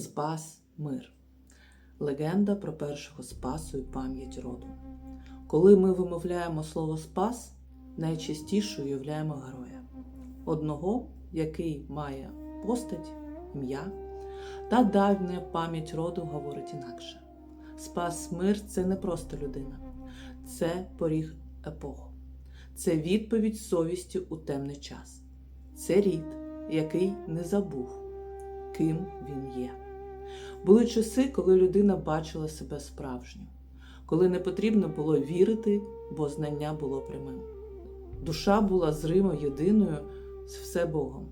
Спас мир. Легенда про першого спасу і пам'ять роду. Коли ми вимовляємо слово спас, найчастіше уявляємо героя. Одного, який має постать, ім'я, та давня пам'ять роду говорить інакше. Спас мир це не просто людина, це поріг епох, це відповідь совісті у темний час, це рід, який не забув, ким він є. Були часи, коли людина бачила себе справжньою, коли не потрібно було вірити, бо знання було прямим. Душа була зримо єдиною з все Богом,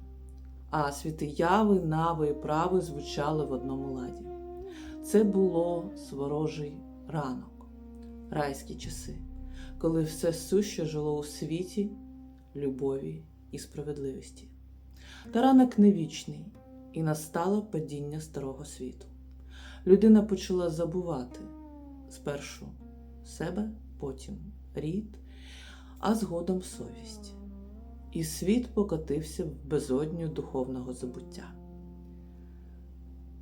а світи яви, нави і прави звучали в одному ладі. Це було сворожий ранок, райські часи, коли все суще жило у світі, любові і справедливості. Та ранок не вічний, і настало падіння старого світу. Людина почала забувати спершу себе, потім рід, а згодом совість. І світ покотився в безодню духовного забуття.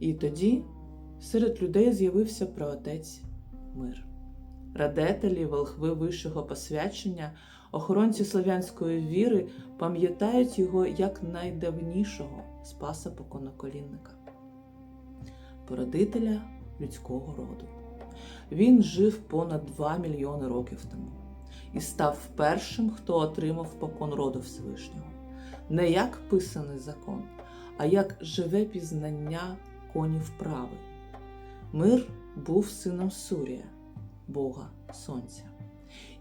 І тоді серед людей з'явився праотець мир. Радетелі, волхви вищого посвячення, охоронці слов'янської віри пам'ятають його як найдавнішого спаса поконоколінника, породителя людського роду. Він жив понад 2 мільйони років тому і став першим, хто отримав покон роду Всевишнього. Не як писаний закон, а як живе пізнання конів прави. Мир був сином Сурія, Бога Сонця,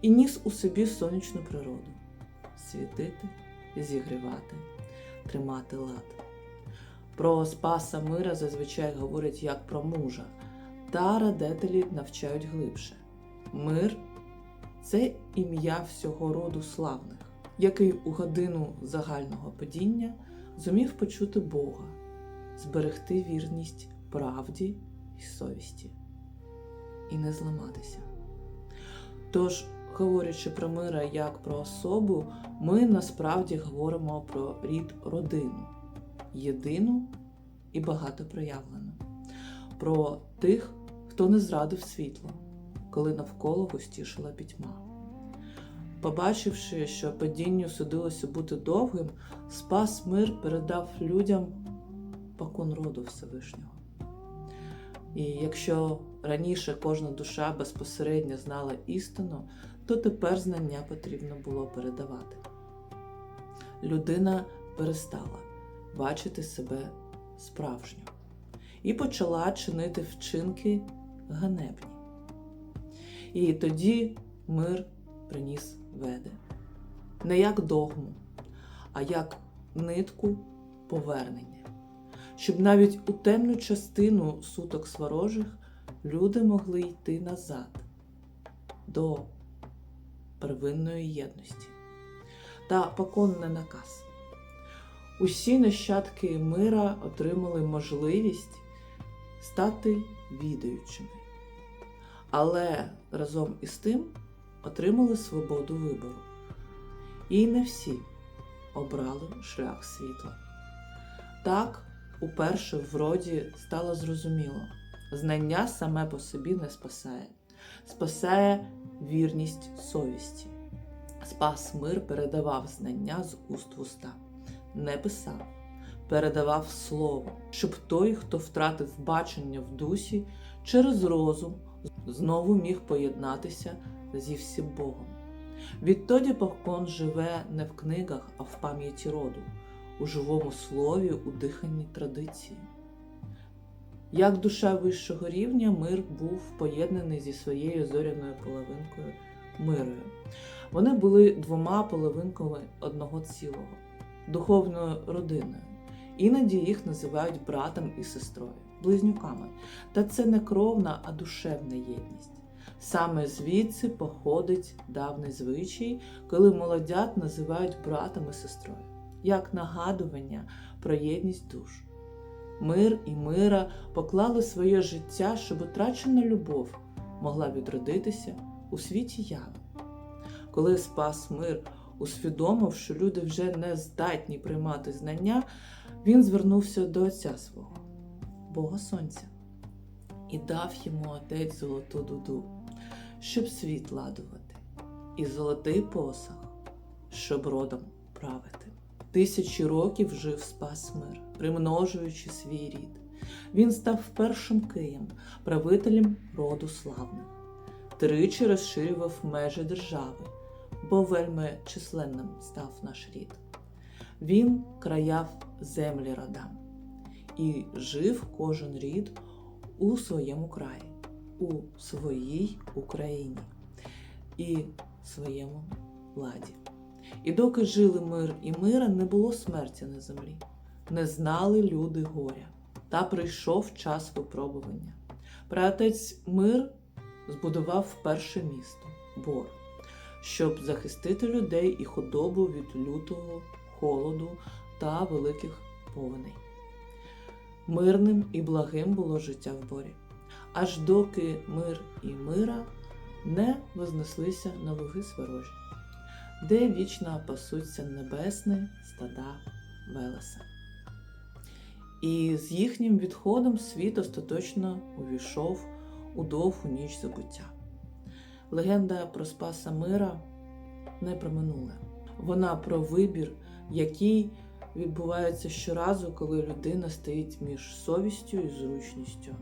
і ніс у собі сонячну природу світити, зігрівати, тримати лад. Про Спаса мира зазвичай говорять як про мужа, та радетелі навчають глибше. Мир це ім'я всього роду славних, який у годину загального падіння зумів почути Бога, зберегти вірність правді і совісті і не зламатися. Тож, говорячи про мира як про особу, ми насправді говоримо про рід родину, єдину і багатопроявлену, про тих, хто не зрадив світло, коли навколо густішила пітьма. Побачивши, що падінню судилося бути довгим, спас мир передав людям покон роду Всевишнього. І якщо раніше кожна душа безпосередньо знала істину, то тепер знання потрібно було передавати. Людина перестала бачити себе справжньо і почала чинити вчинки ганебні. І тоді мир приніс веде не як догму, а як нитку повернення щоб навіть у темну частину суток сворожих люди могли йти назад до первинної єдності та поконний наказ. Усі нащадки мира отримали можливість стати відаючими, але разом із тим отримали свободу вибору. І не всі обрали шлях світла. Так, уперше в роді стало зрозуміло, знання саме по собі не спасає, спасає вірність совісті. Спас мир передавав знання з уст в уста, не писав, передавав слово, щоб той, хто втратив бачення в дусі, через розум знову міг поєднатися зі всім Богом. Відтоді покон живе не в книгах, а в пам'яті роду у живому слові, у диханні традиції. Як душа вищого рівня, мир був поєднаний зі своєю зоряною половинкою мирою. Вони були двома половинками одного цілого, духовною родиною. Іноді їх називають братом і сестрою, близнюками. Та це не кровна, а душевна єдність. Саме звідси походить давний звичай, коли молодят називають братом і сестрою як нагадування про єдність душ. Мир і мира поклали своє життя, щоб утрачена любов могла відродитися у світі яви. Коли спас мир, усвідомив, що люди вже не здатні приймати знання, він звернувся до отця свого, Бога Сонця, і дав йому отець золоту дуду, щоб світ ладувати, і золотий посах, щоб родом правити. Тисячі років жив спас мир, примножуючи свій рід. Він став першим києм, правителем роду славних. Тричі розширював межі держави, бо вельми численним став наш рід. Він краяв землі родам, і жив кожен рід у своєму краї, у своїй Україні і своєму владі. І доки жили мир і мира, не було смерті на землі, не знали люди горя. Та прийшов час випробування. Праотець мир збудував перше місто Бор, щоб захистити людей і худобу від лютого холоду та великих повеней. Мирним і благим було життя в борі, аж доки мир і мира не вознеслися на луги сворожі, де вічно пасуться небесні стада Велеса. І з їхнім відходом світ остаточно увійшов у довгу ніч забуття. Легенда про Спаса Мира не про минуле. Вона про вибір, який відбувається щоразу, коли людина стоїть між совістю і зручністю,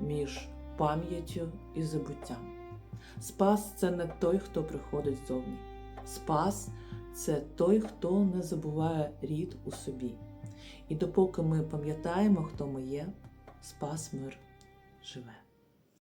між пам'яттю і забуттям. Спас це не той, хто приходить ззовні. Спас це той, хто не забуває рід у собі. І допоки ми пам'ятаємо, хто ми є, спас мир живе.